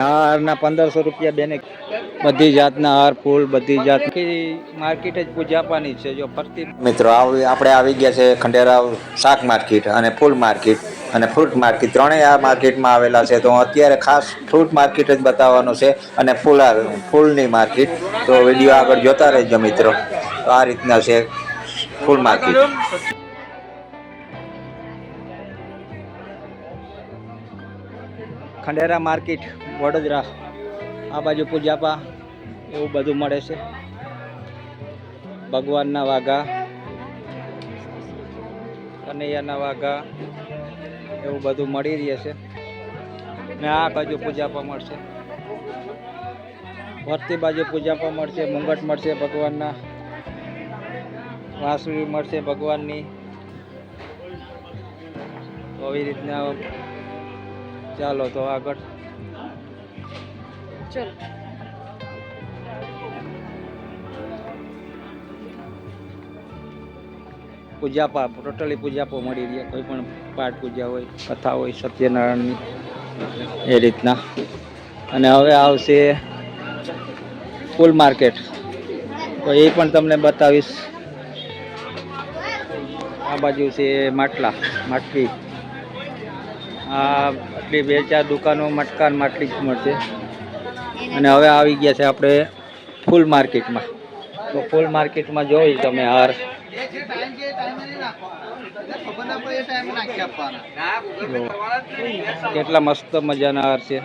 હારના પંદરસો રૂપિયા બેને બધી જાતના હાર ફૂલ બધી જાતની માર્કેટ જ પૂજાપાની છે જો ફરતી મિત્રો આપણે આવી ગયા છે ખંડેરા શાક માર્કેટ અને ફૂલ માર્કેટ. અને ફ્રૂટ માર્કેટ ત્રણેય આ માર્કેટમાં આવેલા છે. તો અત્યારે ખાસ ફ્રૂટ માર્કેટ જ બતાવવાનું છે અને ફૂલાર ફૂલની માર્કેટ. તો વીડિયો આગળ જોતા રહેજો મિત્રો. તો આ રીતના છે ફૂલ માર્કેટ. ખંડેરા માર્કેટ. વડોદરા, આ બાજુ પૂજાપા, એવું બધું મળે છે. ભગવાનના વાઘા, કનૈયાના વાઘા, એવું બધું મળી રહે છે. ને આ બાજુ પૂજાપા મળશે. ફરતી બાજુ પૂજાપા મળશે, મુંગટ મળશે ભગવાનના, વાંસળી મળશે ભગવાનની. આવી રીતના ચાલો તો આગળ. પૂજાપા ટોટલી પૂજાપો મળી રહે. કોઈ પણ પાઠ પૂજા હોય, કથા હોય, સત્યનારાયણની, એ રીતના. અને હવે આવશે ફૂલ માર્કેટ. તો એ પણ તમને બતાવીશ. આ બાજુ છે માટલા, માટલી. આ આટલી બે ચાર દુકાનો મટકા માટલી જ મળશે. અને હવે આવી ગયા છે આપણે ફૂલ માર્કેટમાં. તો ફૂલ માર્કેટમાં જોઈ તમે હાર. કેટલા મસ્ત મજાના હાર છે.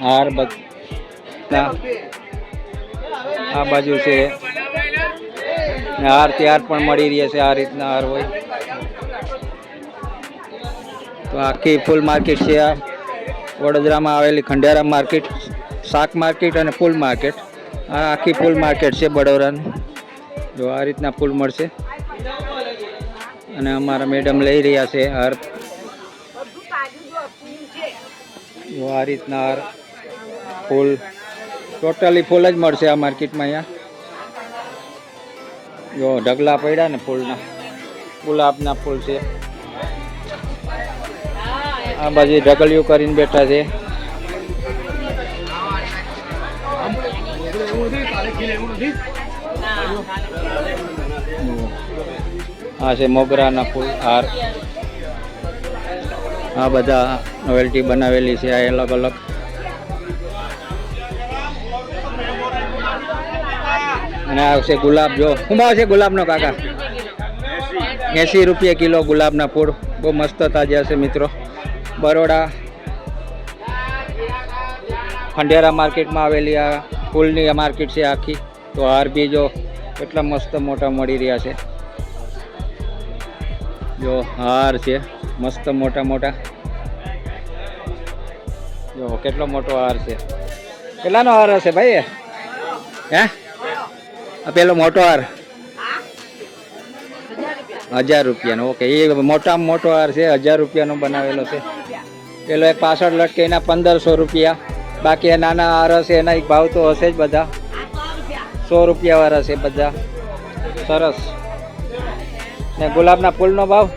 હાર બધા આ બાજુ છે. હાર ત્યાર પણ મળી રહે છે આ રીતના હાર હોય. તો આખી ફૂલ માર્કેટ છે આ. વડોદરામાં આવેલી ખંડેરા માર્કેટ શાક માર્કેટ અને ફૂલ માર્કેટ આ આખી ફૂલ માર્કેટ છે વડોદરાની જો આ રીતના ફૂલ મળશે. અને અમારા મેડમ લઈ રહ્યા છે હાર. આ રીતના હાર. ફૂલ ટોટલી ફૂલ જ મળશે આ માર્કેટમાં અહીંયા. જો ઢગલા પડ્યા ને ફૂલના. ગુલાબના ફૂલ છે. આ બાજુ ઢગલિયું કરીને બેઠા છે. આ છે મોગરાના ફૂલ, હાર. આ બધા નોવેલ્ટી બનાવેલી છે, આ અલગ અલગ અને આ છે ગુલાબ, જો. શું ભાવ છે ગુલાબનો કાકા? એંસી રૂપિયા કિલો ગુલાબના ફૂલ. બહુ મસ્ત તાજા છે મિત્રો. બરોડા. ખંડેરા માર્કેટમાં આવેલી આ ફૂલની માર્કેટ છે આખી. તો હાર બી જો કેટલા મસ્ત મોટા મળી રહ્યા છે. જો હાર છે, મસ્ત મોટા મોટા. જો, કેટલો મોટો હાર છે. કેટલાનો હાર હશે ભાઈ? હે? આ પેલો મોટો હાર હજાર રૂપિયાનો ઓકે. એ મોટામાં મોટો હાર છે હજાર રૂપિયાનો બનાવેલો છે. પેલો એક પાછળ લટકે એના પંદરસો રૂપિયા. બાકી એ નાના હાર હશે એના એક ભાવ તો હશે જ બધા. સો રૂપિયા વાળા છે બધા. સરસ. ને ગુલાબના ફૂલનો ભાવ?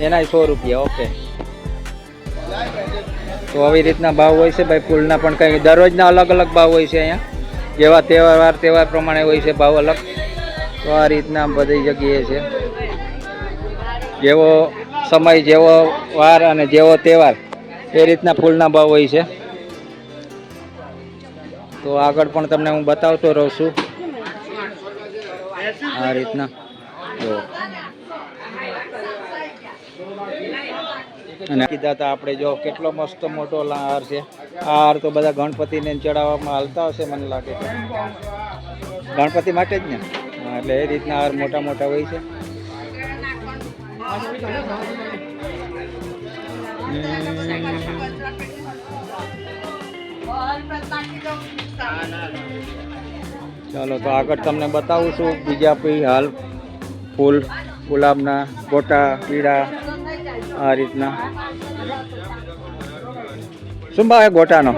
એના સો રૂપિયા ઓકે. તો આવી રીતના ભાવ હોય છે ભાઈ ફૂલના પણ કંઈ દરરોજના અલગ અલગ ભાવ હોય છે અહીંયા? જેવા તહેવાર તહેવાર પ્રમાણે હોય છે, ભાવ અલગ. તો આ રીતના બધી જગ્યાએ છે. જેવો સમય, જેવો વાર અને જેવો તહેવાર, એ રીતના ફૂલના ભાવ હોય છે. તો આગળ પણ તમને હું બતાવતો રહું છું. આ રીતના. જો. અને કીધા હતા આપણે જો કેટલો મસ્ત મોટો હાર છે. આ હાર તો બધા ગણપતિને ચડાવવામાં હાલતા હશે મને લાગે છે. ગણપતિ માટે જ ને? એટલે એ રીતના હાર મોટા મોટા હોય છે. ચાલો, તો આગળ તમને બતાવું છું. બીજા પછી હાલ ફૂલ, ગુલાબના ગોટા, પીળા આ રીતના. શું ભાવે ગોટાનો?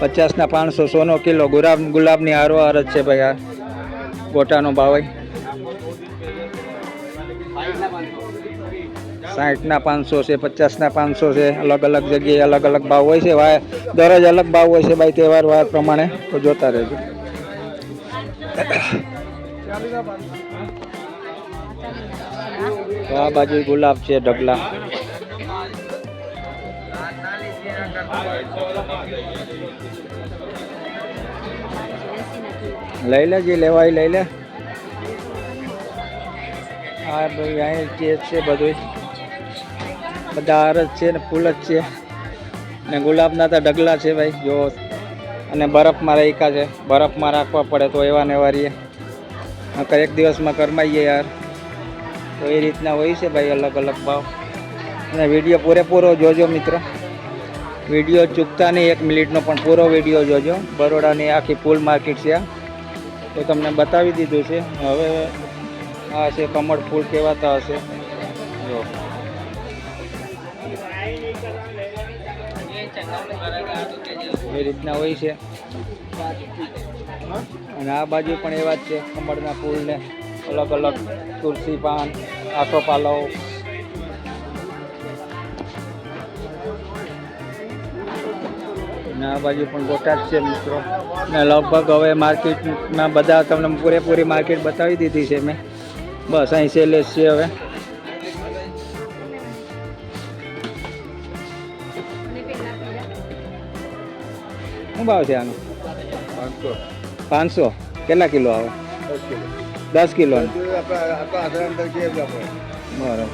પચાસના પાંચસો, સોનો કિલો. ગુલાબ, ગુલાબની હારો હાર જ છે ભાઈ આ ગોટાનો ભાવ. સાઠના પાંચસો છે, પચાસના પાંચસો છે. અલગ અલગ જગ્યાએ અલગ અલગ ભાવ હોય છે. વા દરરોજ અલગ ભાવ હોય છે ભાઈ તહેવાર વાર પ્રમાણે. તો જોતા રહેજો. તો આ બાજુ ગુલાબ છે ઢગલા. લઈ લે જે લેવાય લઈ લે. આ ભાઈ અહીં કેક છે બધું. બધા જ છે ને ફૂલ જ છે. ને ગુલાબના તો ઢગલા છે ભાઈ, જો. અને બરફમાં રાખ્યા છે. બરફમાં રાખવા પડે તો એવા ને એવા રહીએ એક દિવસમાં કરમાઈએ યાર. તો એ રીતના હોય છે ભાઈ અલગ અલગ ભાવ. અને વીડિયો પૂરેપૂરો જોજો મિત્રો. વીડિયો ચૂકતા નહીં, એક મિનિટનો પણ પૂરો વીડિયો જોજો. બરોડાની આખી ફૂલ માર્કેટ છે તો તમને બતાવી દીધું છે. હવે આ છે કમળ ફૂલ કહેવાતા હશે. જો. એ રીતના હોય છે. અને આ બાજુ પણ એવા જ છે કમળના ફૂલને. અલગ અલગ તુલસી પાન આસો પાલવ. ને આ બાજુ પણ જ છે મિત્રો. ને લગભગ હવે માર્કેટમાં બધા તમને પૂરેપૂરી માર્કેટ બતાવી દીધી છે મેં. બસ અહીં સેલેસ છે હવે. શું ભાવ છે આનો? પાંચસો. કેટલા કિલો આવે? દસ કિલો. બરોબર.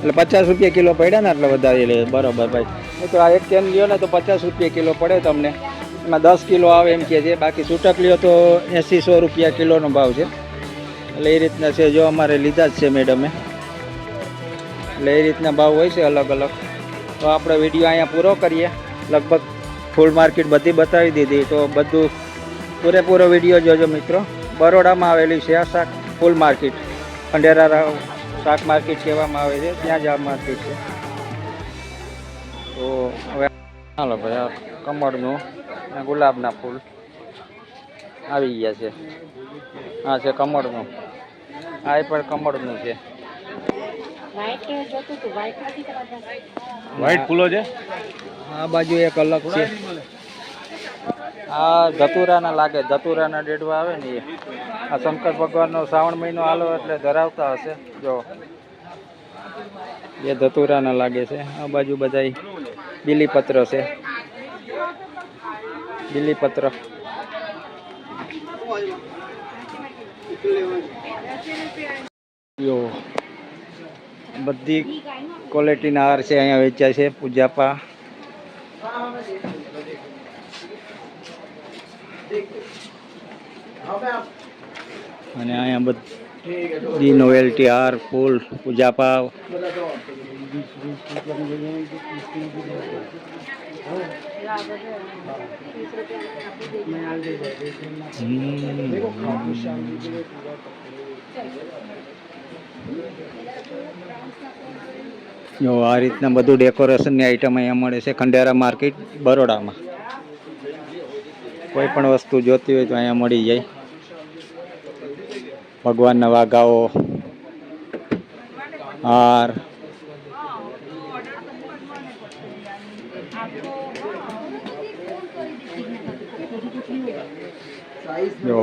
એટલે પચાસ રૂપિયા કિલો પડ્યા ને એટલે વધારે લે બરોબર ભાઈ. મિત્રો, આ એક કેન લ્યો ને તો પચાસ રૂપિયા કિલો પડે તમને. એમાં દસ કિલો આવે એમ કહે છે. બાકી છૂટક લ્યો તો એંસી સો રૂપિયા કિલોનો ભાવ છે. એટલે એ રીતના છે જો અમારે લીધા જ છે મેડમે એટલે એ રીતના ભાવ હોય છે અલગ અલગ. તો આપણે વીડિયો અહીંયા પૂરો કરીએ. લગભગ ફૂલ માર્કેટ બધી બતાવી દીધી. તો બધું પૂરેપૂરો વીડિયો જોજો મિત્રો. બરોડામાં આવેલી છે આ શાક ફૂલ માર્કેટ. ખંડેરા રાવ શાક માર્કેટ કહેવામાં આવે છે ત્યાં જ આ માર્કેટ છે. તો હવે ચાલો ભાઈ આ કમળનું અને ગુલાબના ફૂલ આવી ગયા છે. આ છે કમળનું. આ એ પણ કમળનું છે. વ્હાઈટ ફૂલો છે? આ બાજુ એક અલગ છે. આ ધતુરાના લાગે ધતુરાના ડેડવા આવે ને એ. આ શંકર ભગવાનનો શ્રાવણ મહિનો આલો એટલે ધરાવતા હશે, જો. એ ધતુરાના લાગે છે. આ બાજુ બધા બીલીપત્ર છે. બીલીપત્ર. બધી ક્વોલિટીના હાર છે, અહીંયા વેચાય છે, પૂજાપા. અને અહીંયા બધી નોવેલ્ટી હાર ફૂલ પૂજાપા જો આ રીતના બધું ડેકોરેશનની આઈટમ અહીંયા મળે છે ખંડેરા માર્કેટ બરોડામાં. કોઈ પણ વસ્તુ જોતી હોય તો અહીંયા મળી જાય. ભગવાનના વાઘાઓ, હાર જો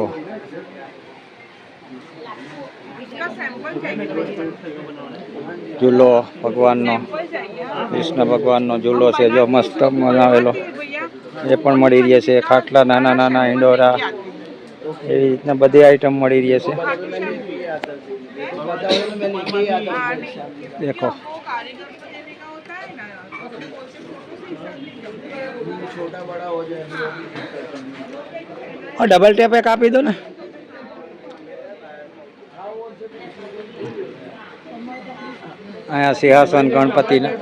ઝૂલો ભગવાનનો કૃષ્ણ ભગવાનનો ઝૂલો છે જો મસ્ત બનાવેલો. એ પણ મળી રહે છે ખાટલા નાના નાના ઇંડોરા એવી રીતના બધી આઈટમ મળી રહે છે. દેખો. ડબલ ટેપ એક આપી દો ને. અહીંયા સિંહાસન ગણપતિના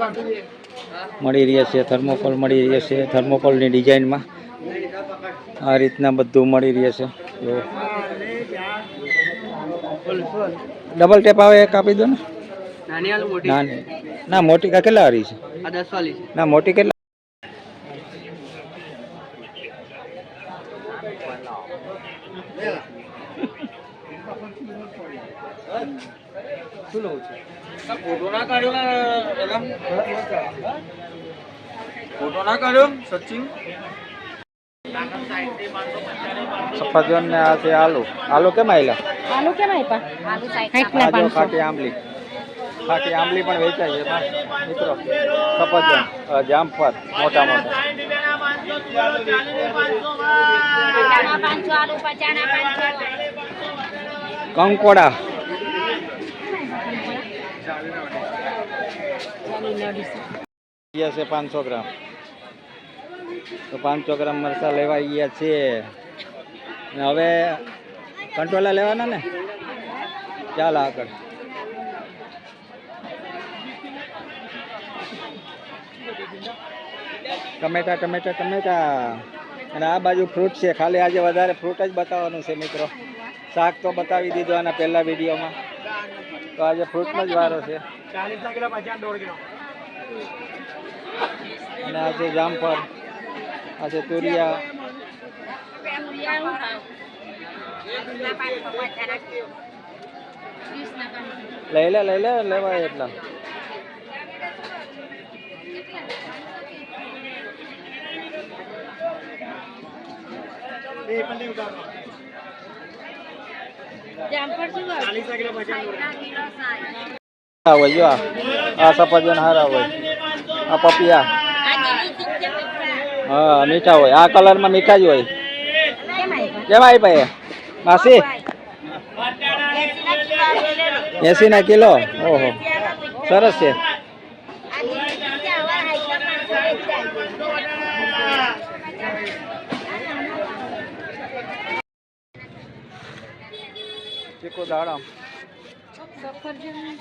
મળી રહ્યા છે થર્મોકોલ મળી રહ્યા છે થર્મોકોલની ડિઝાઇનમાં આ રીતના બધું મળી રહ્યા છે. ડબલ ટેપ આવે એક આપી દો ને. ના ના મોટી કેટલા હારી વાળી છે. ના મોટી કેટલા ફોટો ના કાઢ્યો ને ફોટો ના કાઢ્યો સચિન? સફરજન ને આ છે આલુ. આલુ કેમ આયલા? આલુ કેમ આપ્યા આલુ સાઈઠ ના જો ખાટી આંબલી. ખાટી આંબલી પણ વેચાય છે મિત્રો સફરજન જામફળ મોટા. મોટા પાંચસો ગયા છે પાંચસો ગ્રામ. તો પાંચસો ગ્રામ મરચાં લેવા ગયા છે. ને હવે કંટોલા લેવાના ને? ચાલ આગળ. ટમેટા ટમેટા ટમેટા. અને આ બાજુ ફ્રૂટ છે. ખાલી આજે વધારે ફ્રૂટ જ બતાવવાનું છે મિત્રો. શાક તો બતાવી દીધું આના પહેલા વિડીયોમાં. તો આજે ફ્રૂટનો જ વારો છે. અને આ છે જામફળ આ છે તુરિયા. લઈ લે લઈ લે લેવાય એટલા. આ હોય, જો આ. સફરજન હારા હોય. આ પપિયા. હા, મીઠા હોય. આ કલરમાં મીઠા જ હોય. કેમ આવી ભાઈ માસી? એસી ના કિલો? ઓહો. સરસ છે. ચીકુ દાડમ.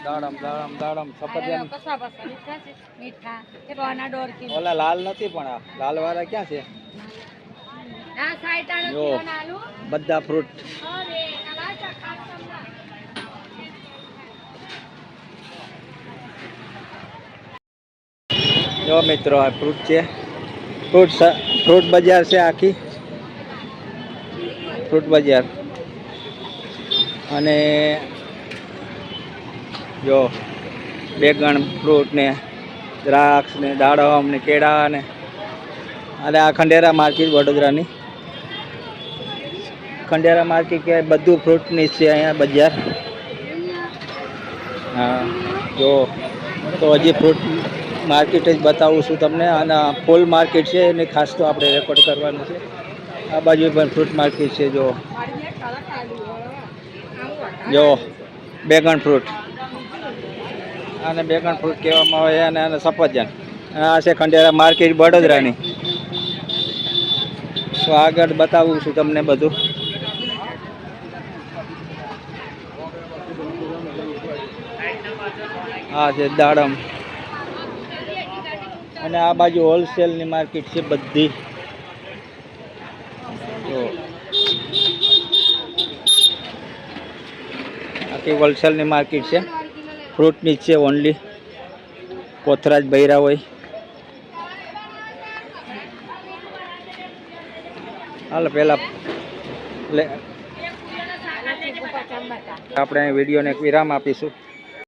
દાડમ દાડમ દાડમ સફરજન. મીઠા. ઓલા લાલ નથી પણ આ. લાલ વાળા ક્યાં છે? જો. બધા ફ્રૂટ. જો મિત્રો આ ફ્રૂટ છે. ફ્રૂટ ફ્રૂટ બજાર છે આખી. ફ્રૂટ બજાર. અને જો બેગણ ફ્રૂટ ને, દ્રાક્ષ ને, દાડમ ને, કેળા ને, અને આ ખંડેરા માર્કેટ વડોદરાની. ખંડેરા માર્કેટ કે બધું ફ્રૂટની છે અહીંયા બજાર. હા, જો, તો હજી ફ્રૂટ માર્કેટ જ બતાવું છું તમને. અને ફૂલ માર્કેટ છે, એને ખાસ તો આપણે રેકોર્ડ કરવાનું છે. આ બાજુ પણ ફ્રૂટ માર્કેટ છે, જો. જો બેગન ફ્રૂટ આને બેગન ફ્રૂટ કહેવામાં આવે અને અને સફરજન. અને આ છે ખંડેરા માર્કેટ વડોદરાની. તો આગળ બતાવું છું તમને બધું. આ છે દાડમ. અને આ બાજુ હોલસેલની માર્કેટ છે બધી. તો આખી હોલસેલની માર્કેટ છે. ફ્રૂટની નીચે ઓનલી કોથરાજ બૈરા હોય. હાલ પહેલાં આપણે વિડીયોને વિરામ આપીશું.